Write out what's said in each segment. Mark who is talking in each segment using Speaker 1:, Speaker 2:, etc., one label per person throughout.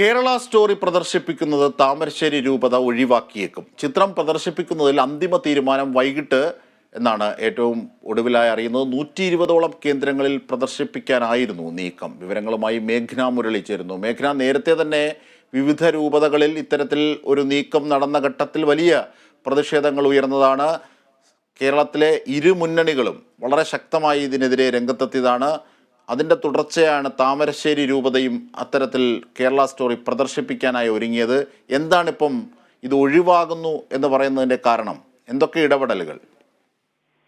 Speaker 1: Kerala story പ്രദർശിപ്പിക്കുന്നത് താമരശ്ശേരി രൂപത ഒഴിവാക്കിയേക്കും. ചിത്രം പ്രദർശിപ്പിക്കുന്നതിൽ അന്തിമ തീരുമാനം വൈകിട്ട് എന്നാണ് ഏറ്റവും ഒടുവിലായി അറിയുന്നത്. നൂറ്റി ഇരുപതോളം കേന്ദ്രങ്ങളിൽ പ്രദർശിപ്പിക്കാനായിരുന്നു നീക്കം. വിവരങ്ങളുമായി മേഘ്ന മുരളി ചേരുന്നു. മേഘ്ന നേരത്തെ തന്നെ വിവിധ രൂപതകളിൽ ഇത്തരത്തിൽ ഒരു നീക്കം നടന്ന ഘട്ടത്തിൽ വലിയ പ്രതിഷേധങ്ങൾ ഉയർന്നതാണ്. കേരളത്തിലെ ഇരു മുന്നണികളും വളരെ ശക്തമായി ഇതിനെതിരെ രംഗത്തെത്തിയതാണ്. അതിന്റെ തുടർച്ചയാണ് താമരശ്ശേരി രൂപതയും അത്തരത്തിൽ കേരള സ്റ്റോറി പ്രദർശിപ്പിക്കാനായി ഒരുങ്ങിയത്. എന്താണിപ്പം ഇത് ഒഴിവാകുന്നു എന്ന് പറയുന്നതിന്റെ കാരണം? എന്തൊക്കെ ഇടപെടലുകൾ?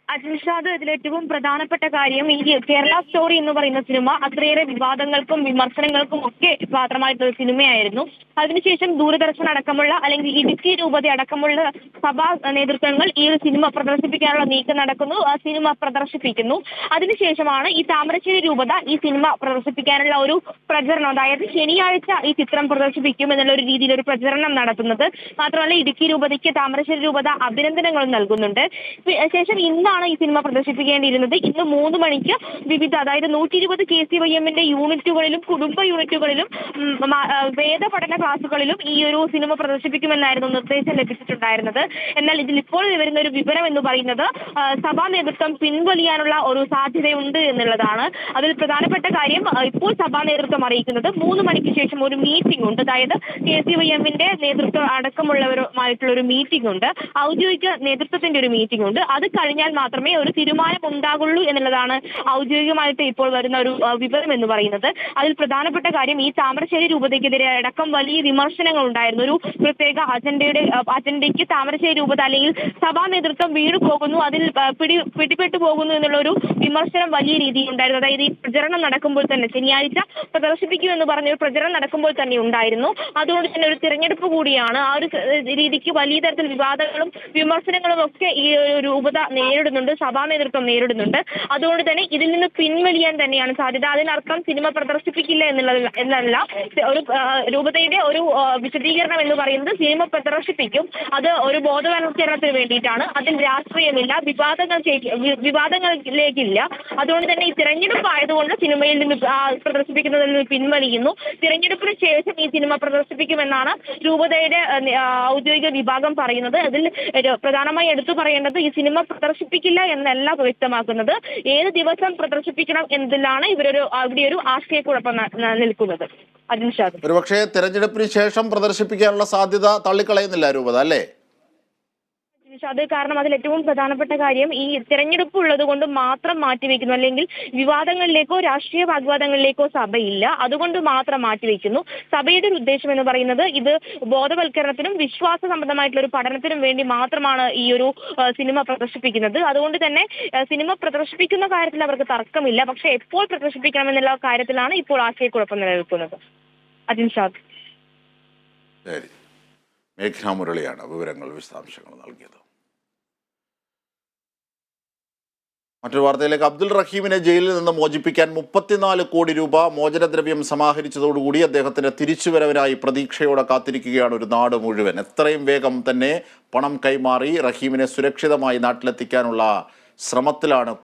Speaker 2: അജിൻഷാദ് ഇതിൽ ഏറ്റവും പ്രധാനപ്പെട്ട കാര്യം ഈ കേരള സ്റ്റോറി എന്ന് പറയുന്ന സിനിമ അത്രയേറെ വിവാദങ്ങൾക്കും വിമർശനങ്ങൾക്കും ഒക്കെ പാത്രമായിട്ടുള്ള സിനിമയായിരുന്നു അതിനുശേഷം ദൂരദർശൻ അടക്കമുള്ള അല്ലെങ്കിൽ ഇടുക്കി രൂപത അടക്കമുള്ള സഭാ നേതൃത്വങ്ങൾ ഈ ഒരു സിനിമ പ്രദർശിപ്പിക്കാനുള്ള നീക്കം നടക്കുന്നു ആ സിനിമ പ്രദർശിപ്പിക്കുന്നു. അതിനുശേഷമാണ് ഈ താമരശ്ശേരി രൂപത ഈ സിനിമ പ്രദർശിപ്പിക്കാനുള്ള ഒരു പ്രചരണം. അതായത് ശനിയാഴ്ച ഈ ചിത്രം പ്രദർശിപ്പിക്കും എന്നുള്ള ഒരു രീതിയിൽ ഒരു പ്രചരണം നടത്തുന്നത്. മാത്രമല്ല ഇടുക്കി രൂപതയ്ക്ക് താമരശ്ശേരി രൂപത അഭിനന്ദനങ്ങൾ നൽകുന്നുണ്ട്. ശേഷം ഇന്നാണ് ഈ സിനിമ പ്രദർശിപ്പിക്കേണ്ടിയിരുന്നത്. ഇന്ന് മൂന്ന് മണിക്ക് വിവിധ അതായത് നൂറ്റി ഇരുപത് കെ സി വൈ എമ്മിന്റെ യൂണിറ്റുകളിലും കുടുംബ യൂണിറ്റുകളിലും വേദ പഠന ക്ലാസുകളിലും ഈ ഒരു സിനിമ പ്രദർശിപ്പിക്കുമെന്നായിരുന്നു നിർദ്ദേശം ലഭിച്ചിട്ടുണ്ടായിരുന്നത്. എന്നാൽ ഇതിൽ ഇപ്പോൾ വരുന്ന ഒരു വിവരം എന്ന് പറയുന്നത് സഭാ നേതൃത്വം പിൻവലിയാനുള്ള ഒരു സാധ്യതയുണ്ട് എന്നുള്ളതാണ്. അതിൽ പ്രധാനപ്പെട്ട കാര്യം ഇപ്പോൾ സഭാ നേതൃത്വം അറിയിക്കുന്നത് മൂന്ന് മണിക്ക് ശേഷം ഒരു മീറ്റിംഗ് ഉണ്ട്. അതായത് കെ സി വൈ എമ്മിന്റെ നേതൃത്വം അടക്കമുള്ളവരുമായിട്ടുള്ള ഒരു മീറ്റിംഗ് ഉണ്ട്. ഔദ്യോഗിക നേതൃത്വത്തിന്റെ ഒരു മീറ്റിംഗ് ഉണ്ട്. അത് കഴിഞ്ഞാൽ മാത്രമേ ഒരു തീരുമാനം ഉണ്ടാകുള്ളൂ എന്നുള്ളതാണ് ഔദ്യോഗികമായിട്ട് ഇപ്പോൾ വരുന്ന ഒരു വിവരം എന്ന് പറയുന്നത്. അതിൽ പ്രധാനപ്പെട്ട കാര്യം ഈ താമരശ്ശേരി രൂപതയ്ക്കെതിരെ അടക്കം വലിയ വിമർശനങ്ങൾ ഉണ്ടായിരുന്നു. ഒരു പ്രത്യേക അജണ്ടയുടെ അജണ്ടയ്ക്ക് താമരശ്ശേരി രൂപത അല്ലെങ്കിൽ സഭാ നേതൃത്വം വീണു പോകുന്നു അതിൽ പിടി പിടിപെട്ടു പോകുന്നു എന്നുള്ള ഒരു വിമർശനം വലിയ രീതിയിൽ ഉണ്ടായിരുന്നു. അതായത് ഈ പ്രചരണം നടക്കുമ്പോൾ തന്നെ ശനിയാഴ്ച പ്രദർശിപ്പിക്കുമെന്ന് പറഞ്ഞ ഒരു പ്രചരണം നടക്കുമ്പോൾ തന്നെ ഉണ്ടായിരുന്നു. അതുകൊണ്ട് തന്നെ ഒരു തിരഞ്ഞെടുപ്പ് കൂടിയാണ് ആ ഒരു രീതിക്ക് വലിയ തരത്തിൽ വിവാദങ്ങളും വിമർശനങ്ങളും ഒക്കെ ഈ ഒരു രൂപത നേരിടുന്നുണ്ട് സഭാ നേതൃത്വം നേരിടുന്നുണ്ട്. അതുകൊണ്ട് തന്നെ ഇതിൽ നിന്ന് പിൻവലിയാൻ തന്നെയാണ് സാധ്യത. അതിനർത്ഥം സിനിമ പ്രദർശിപ്പിക്കില്ല എന്നുള്ളതല്ല എന്നല്ല. ഒരു രൂപതയുടെ ഒരു വിശദീകരണം എന്ന് പറയുന്നത് സിനിമ പ്രദർശിപ്പിക്കും. അത് ഒരു ബോധവൽക്കരണത്തിന് വേണ്ടിയിട്ടാണ്. അതിൽ രാഷ്ട്രീയമില്ല വിവാദങ്ങൾ വിവാദങ്ങളിലേക്കില്ല. അതുകൊണ്ട് തന്നെ ഈ തിരഞ്ഞെടുപ്പ് ആയതുകൊണ്ട് സിനിമയിൽ നിന്ന് പ്രദർശിപ്പിക്കുന്നതിൽ നിന്ന് പിൻവലിയുന്നു. തിരഞ്ഞെടുപ്പിന് ശേഷം ഈ സിനിമ പ്രദർശിപ്പിക്കുമെന്നാണ് രൂപതയുടെ ഔദ്യോഗിക വിഭാഗം പറയുന്നത്. അതിൽ പ്രധാനമായി എടുത്തു പറയേണ്ടത് ഈ സിനിമ പ്രദർശിപ്പിക്കില്ല എന്നല്ല വ്യക്തമാക്കുന്നത്. ഏത് ദിവസം പ്രദർശിപ്പിക്കണം എന്നതിലാണ് ഇവരൊരു അവിടെ ഒരു ആശയക്കുഴപ്പം നിൽക്കുന്നത്. അതിനുശേഷം
Speaker 1: ഒരുപക്ഷെ തെരഞ്ഞെടുപ്പിന് ശേഷം പ്രദർശിപ്പിക്കാനുള്ള സാധ്യത തള്ളിക്കളയുന്നില്ല രൂപത അല്ലേ?
Speaker 2: അത് കാരണം അതിൽ ഏറ്റവും പ്രധാനപ്പെട്ട കാര്യം ഈ തെരഞ്ഞെടുപ്പ് ഉള്ളത് കൊണ്ട് മാത്രം മാറ്റിവെക്കുന്നു. അല്ലെങ്കിൽ വിവാദങ്ങളിലേക്കോ രാഷ്ട്രീയ വാഗ്വാദങ്ങളിലേക്കോ സഭയില്ല. അതുകൊണ്ട് മാത്രം മാറ്റിവെക്കുന്നു. സഭയുടെ ഒരു ഉദ്ദേശം എന്ന് പറയുന്നത് ഇത് ബോധവൽക്കരണത്തിനും വിശ്വാസ സംബന്ധമായിട്ടുള്ള ഒരു പഠനത്തിനും വേണ്ടി മാത്രമാണ് ഈ ഒരു സിനിമ പ്രദർശിപ്പിക്കുന്നത്. അതുകൊണ്ട് തന്നെ സിനിമ പ്രദർശിപ്പിക്കുന്ന കാര്യത്തിൽ അവർക്ക് തർക്കമില്ല. പക്ഷെ എപ്പോൾ പ്രദർശിപ്പിക്കണം പ്രദർശിപ്പിക്കണമെന്നുള്ള കാര്യത്തിലാണ് ഇപ്പോൾ ആശയക്കുഴപ്പം നിലനിൽക്കുന്നത്. അജിൻഷാദ്
Speaker 1: ശരി. മേഘ്ന മുരളിയാണ് വിവരങ്ങൾ വിശദാംശങ്ങൾ നൽകിയത്. മറ്റൊരു വാർത്തയിലേക്ക് അബ്ദുൽ റഹീമിനെ ജയിലിൽ നിന്ന് മോചിപ്പിക്കാൻ മുപ്പത്തിനാല് കോടി രൂപ മോചനദ്രവ്യം സമാഹരിച്ചതോടുകൂടി അദ്ദേഹത്തിന്റെ തിരിച്ചുവരവിനായി പ്രതീക്ഷയോടെ കാത്തിരിക്കുകയാണ് ഒരു നാട് മുഴുവൻ. എത്രയും വേഗം തന്നെ പണം കൈമാറി റഹീമിനെ സുരക്ഷിതമായി നാട്ടിലെത്തിക്കാനുള്ള ശ്രമത്തിലാണ്